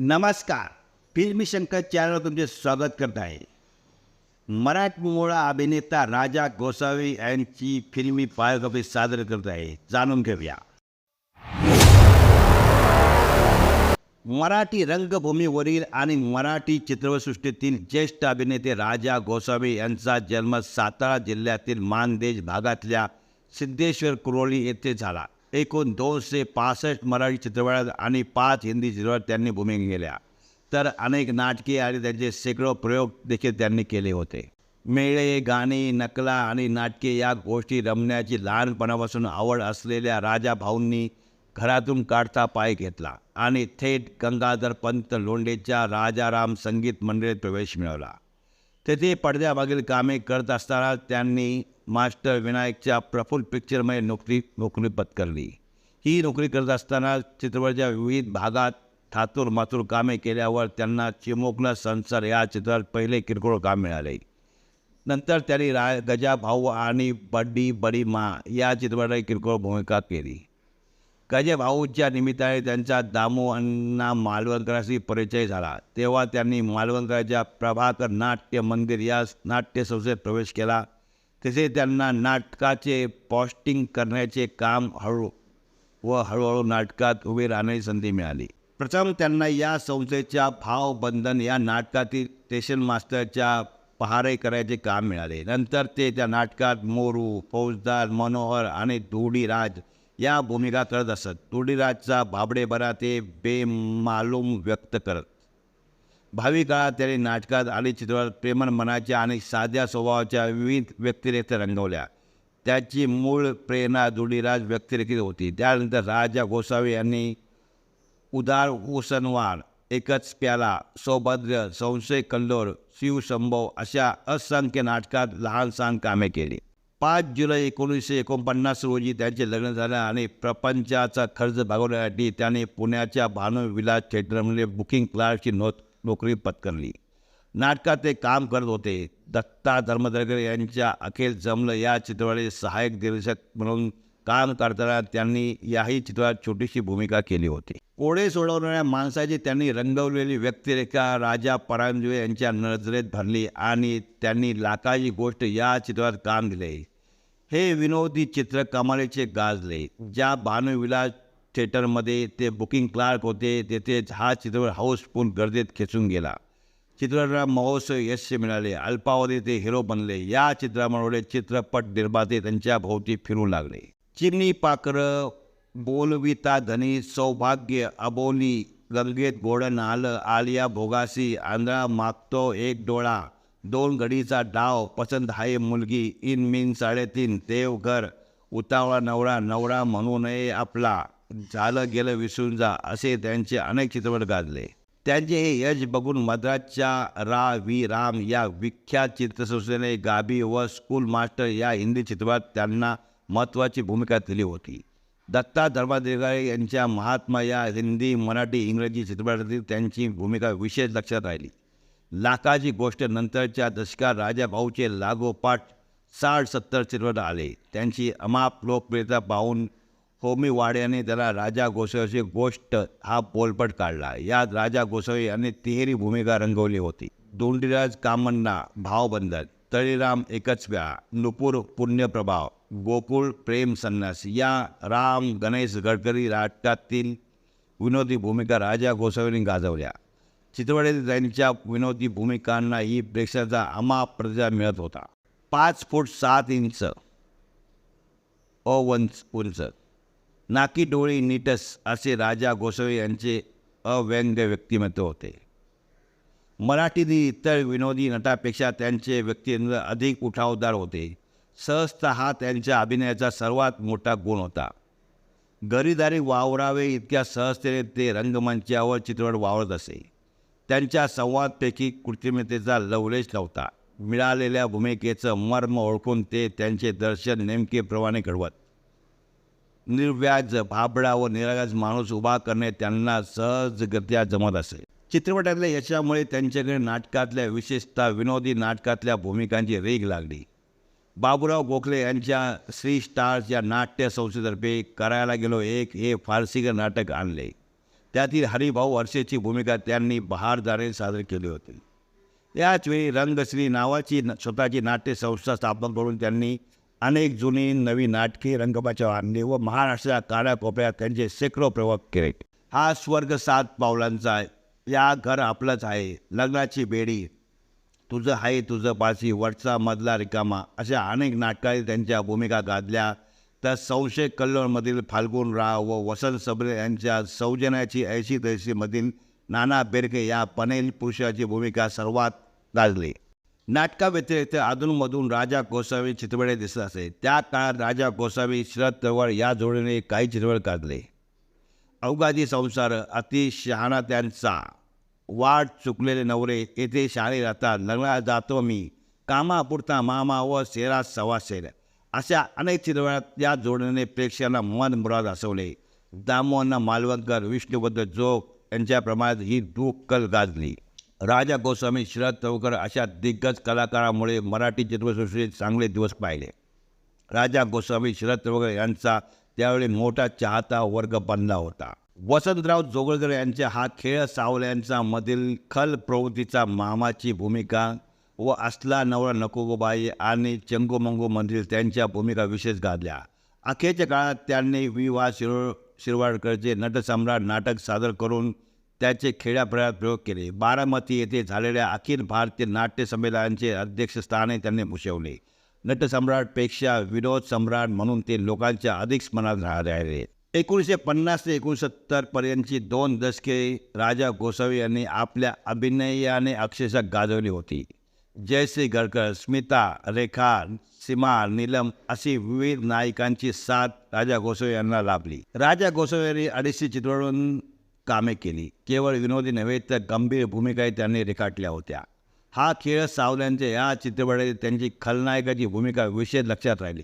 नमस्कार. फिल्मी शंकर चॅनलवर तुमचे स्वागत करत आहे. मराठमोळा अभिनेता राजा गोसावी यांची फिल्मी बायोग्राफी सादर करत आहे. जाणून घेऊया. मराठी रंगभूमीवरील आणि मराठी चित्रपटसृष्टीतील ज्येष्ठ अभिनेते राजा गोसावी यांचा जन्म सातारा जिल्ह्यातील मानदेश भागातल्या सिद्धेश्वर कुरोली येथे झाला. एकूण दोनशे पासष्ट मराठी चित्रपटात आणि पाच हिंदी चित्रपट त्यांनी भूमिका केल्या. तर अनेक नाटके आणि त्यांचे शेकडो प्रयोग देखील त्यांनी केले होते. मेळे गाणी नकला आणि नाटके या गोष्टी रमण्याची लहानपणापासून आवड असलेल्या राजा भाऊंनी घरातून काढता पाय घेतला आणि थेट गंगाधर पंत लोंढेच्या राजाराम संगीत मंडळीत प्रवेश मिळवला. तेथे पडद्यामागील कामे करत असताना त्यांनी मास्टर विनायकच्या प्रफुल्ल पिक्चरमध्ये नोकरी नोकरी पत्करली. ही नोकरी करत असताना चित्रपटाच्या विविध भागात थातूर मातूर कामे केल्यावर त्यांना चिमुकला संसार. या चित्रात पहिले किरकोळ काम मिळाले. नंतर त्यांनी रा गजा भाऊ आणि बड्डी बडी मा या चित्रपटात किरकोळ भूमिका केली. गजा भाऊच्या निमित्ताने त्यांचा दामू अण्णा मालवणकरांशी परिचय झाला. तेव्हा त्यांनी मालवणकरांच्या प्रभाकर नाट्य मंदिर या नाट्य संस्थेत प्रवेश केला. तसे त्यांना नाटकाचे पॉस्टिंग करण्याचे काम हळू व हळूहळू नाटकात उभे राहण्याची संधी मिळाली. प्रथम त्यांना या संस्थेच्या भावबंधन या नाटकातील स्टेशन मास्टरच्या पहारे करायचे काम मिळाले. नंतर ते त्या नाटकात मोरू फौजदार मनोहर आणि धुडीराज या भूमिका करत असत. धुडीराजचा भाबडेपणा ते बेमालूम व्यक्त करत. भावी काळात त्यांनी नाटकात आणि चित्रपटात प्रेमन मनाच्या आणि साध्या स्वभावाच्या विविध व्यक्तिरेखा रंगवल्या. त्याची मूळ प्रेरणा दुडीराज व्यक्तिरेखित होती. त्यानंतर राजा गोसावी यांनी उदार उसनवार एकच प्याला सौभद्र संशय कल्लोर शिवसंभव अशा असंख्य नाटकात लहान सहान कामे केली. पाच जुलै एकोणीसशे एकोणपन्नास रोजी त्यांचे लग्न झालं आणि प्रपंचाचा खर्च भागवण्यासाठी त्याने पुण्याच्या भानुविलास थिएटरमध्ये बुकिंग क्लार्कची नोंद नोकरी पत्करली नाटकात ते काम करत होते. दत्ता धर्मदरकर यांच्या अखेर जमलं या चित्रपटाचे सहाय्यक दिग्दर्शक म्हणून काम करताना त्यांनी याही चित्रात छोटीशी भूमिका केली होती. कोडे सोडवणाऱ्या माणसाची त्यांनी रंगवलेली व्यक्तिरेखा राजा परांजवे यांच्या नजरेत भरली आणि त्यांनी लाखाची गोष्ट या चित्रात काम दिले. हे विनोदी चित्र कमालीचे गाजले. ज्या भानुविलास थिएटरमध्ये ते बुकिंग क्लार्क होते तेथे हा चित्रपट हाऊसफुल गर्दीत खेचून गेला. चित्रपटाला महोत्सव यश मिळाले. अल्पावधी ते हिरो बनले. या चित्रामुळे चित्रपट निर्माते त्यांच्या भोवती फिरू लागले. चिमणी पाखरं बोलविता धनी सौभाग्य अबोली गंगेत गोडन आलं आलिया भोगासी आंधळा मागतो एक डोळा दोन घडीचा डाव पसंत आहे मुलगी इन मिन साडेतीन देवघर उतावळा नवरा नवरा म्हणू नये आपला. झालं गेलं विसरून जा असे त्यांचे अनेक चित्रपट गाजले. त्यांचे हे यश बघून मद्रासच्या रा व्ही राम या विख्यात चित्रसंस्थेने गाबी व स्कूल मास्टर या हिंदी चित्रपटात त्यांना महत्त्वाची भूमिका दिली होती. दत्ता धर्माधिकारी यांच्या महात्मा या हिंदी मराठी इंग्रजी चित्रपटातील त्यांची भूमिका विशेष लक्षात राहिली. लाखाची गोष्ट नंतरच्या दशकात राजाभाऊचे लागोपाठ साठ सत्तर चित्रपट आले. त्यांची अमाप लोकप्रियता पाहून होमी वाड्याने त्याला राजा गोसावीची गोष्ट हा पोलपट काढला. यात राजा गोसावी यांनी तिहेरी भूमिका रंगवली होती. दोंडीराज कामण्णा भावबंधन तळीराम एकच व्या नुपूर पुण्यप्रभाव गोकुळ प्रेम संन्यास या राम गणेश गडकरी नाटकातील विनोदी भूमिका राजा गोसावींनी गाजवल्या. चित्रपटातील त्यांच्या विनोदी भूमिकांना ही प्रेक्षकाचा अमाप प्रतिसाद मिळत होता. पाच फूट सात इंच अवंच उंच. नाकी डोळी नीटस असे राजा गोसावी यांचे अव्यंग्य व्यक्तिमत्व होते. मराठीतील इतर विनोदी नटापेक्षा त्यांचे व्यक्तिमत्व अधिक उठावदार होते. सहजता हा त्यांच्या अभिनयाचा सर्वात मोठा गुण होता. गरीदारी वावरावे इतक्या सहजतेने ते रंगमंचावर चित्रपट वावरत असे. त्यांच्या संवादपैकी कृत्रिमतेचा लवलेश नव्हता. मिळालेल्या भूमिकेचं मर्म ओळखून ते त्यांचे दर्शन नेमकेप्रमाणे घडवत. निर्व्याज भाबडा व निराज माणूस उभा करणे त्यांना सहजगत्या जमत असे. चित्रपटातल्या यशामुळे त्यांच्याकडे नाटकातल्या विशेषतः विनोदी नाटकातल्या भूमिकांची रेग लागली. बाबूराव गोखले यांच्या श्री स्टार्स या नाट्य संस्थेतर्फे करायला गेलो एक हे फारसीकर नाटक आणले. त्यातील हरिभाऊ वर्षेची भूमिका त्यांनी बहारदारे सादर केली होती. त्याचवेळी रंगश्री नावाची स्वतःची नाट्यसंस्था स्थापन करून त्यांनी अनेक जुनी नवी नाटके रंगपाच्या आणली व महाराष्ट्राच्या कानाकोपऱ्यात त्यांचे शेकडो प्रयोग केले. हा स्वर्ग सात पावलांचा आहे. या घर आपलंच आहे. लग्नाची बेडी तुझं हाय तुझं पासी वरचा मधला रिकामा अशा अनेक नाटकांनी त्यांच्या भूमिका गाजल्या. तर संशय कल्लोळमधील फाल्गुन राव व वसंत सबरे यांच्या सौजन्याची ऐशी तैशीमधील नाना बेरके या पनेल पुरुषाची भूमिका सर्वात गाजली. नाटकाव्यतिरिक्त अधूनमधून राजा गोसावी चित्रपटे दिसत असे. त्या काळात राजा गोसावी शरद चळवळ या जोडीने काही चित्रपट गाजले अवघादी संसार अति शहाणा त्यांचा वाट चुकलेले नवरे येथे शाळे राहतात लग्नाला जातो मी. कामापुरता मामा व सेरा सवासेर. अशा अनेक चित्रपटात या जोडीने प्रेक्षकांना मन मुराद हसवले. दामोहन मालवणकर विष्णुबद्ध जोग यांच्याप्रमाणे ही दुःखल गाजली. राजा गोस्वामी शरद चौकर अशा दिग्गज कलाकारामुळे मराठी चित्रपटसृष्टीत चांगले दिवस पाहिले. राजा गोस्वामी शरद चौकर यांचा त्यावेळी मोठा चाहता वर्ग बनला होता. वसंतराव जोगळकर यांच्या हा खेळ सावल्यांचा मधील खल प्रवृत्तीचा मामाची भूमिका व असला नवरा नकोगोबाई आणि चंगोमंगोमधील त्यांच्या भूमिका विशेष गाजल्या. अखेरच्या काळात त्यांनी विवाह शिरो शिरवाडकरचे नटसम्राट नाटक सादर करून त्याचे खेड्यापाड्यात प्रयोग केले. बारामती येथे झालेल्या अखिल भारतीय नाट्य संमेलनाचे अध्यक्षस्थाने त्यांनी भूषवले. नटसम्राटपेक्षा विनोद सम्राट म्हणून ते लोकांच्या अधिक स्मरणात राहिले एकोणीसशे पन्नास ते एकोणसत्तरपर्यंतची दोन दशके राजा गोसावी यांनी आपल्या अभिनयाने अक्षरशः गाजवली होती. जयश्री गडकर स्मिता रेखा सीमा नीलम अशी विविध नायिकांची साथ राजा गोसावी यांना लाभली. राजा गोसावी यांनी अडीचशे चित्रपटातून कामे केली. केवळ विनोदी नव्हे तर गंभीर भूमिकाही त्यांनी रेखाटल्या होत्या. हा खेळ सावल्यांच्या या चित्रपटात त्यांची खलनायकाची भूमिका विशेष लक्षात राहिली.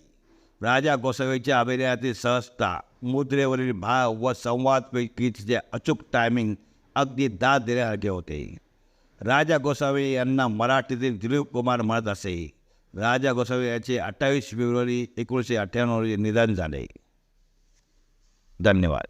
राजा गोसावीच्या अभिनयातील सहजता मुद्रेवरील भाव व संवादपैकीचे अचूक टायमिंग अगदी दाद देण्यासारखे होते. राजा गोसावी यांना मराठीतील दिलीप कुमार म्हणत असे. राजा गोसावी याचे अठ्ठावीस फेब्रुवारी एकोणीसशे अठ्ठ्याण्णव रोजी निधन झाले. धन्यवाद.